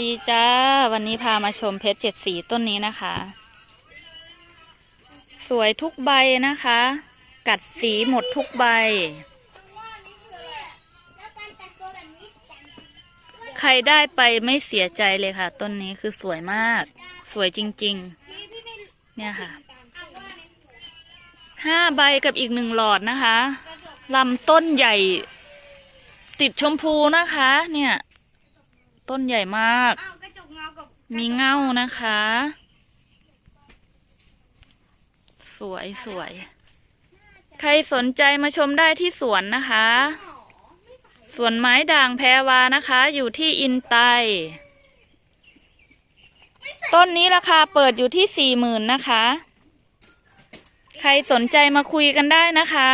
ดีจ้า วันนี้พามาชมเพชรเจ็ดสีต้นนี้นะคะ สวยทุกใบนะคะ กัดสีหมดทุกใบ ใครได้ไปไม่เสียใจเลยค่ะ ต้นนี้คือสวยมาก สวยจริง ๆ เนี่ยค่ะห้าใบกับอีกหนึ่งหลอดนะคะลำต้นใหญ่ ติดชมพูนะคะ เนี่ย ต้นใหญ่มาก มีเง่านะคะ สวยสวย ใครสนใจมาชมได้ที่สวนนะคะ สวนไม้ด่างแพรวานะคะ อยู่ที่อินไต ต้นนี้ราคาเปิดอยู่ที่สี่หมื่นนะคะ ใครสนใจมาคุยกันได้นะคะ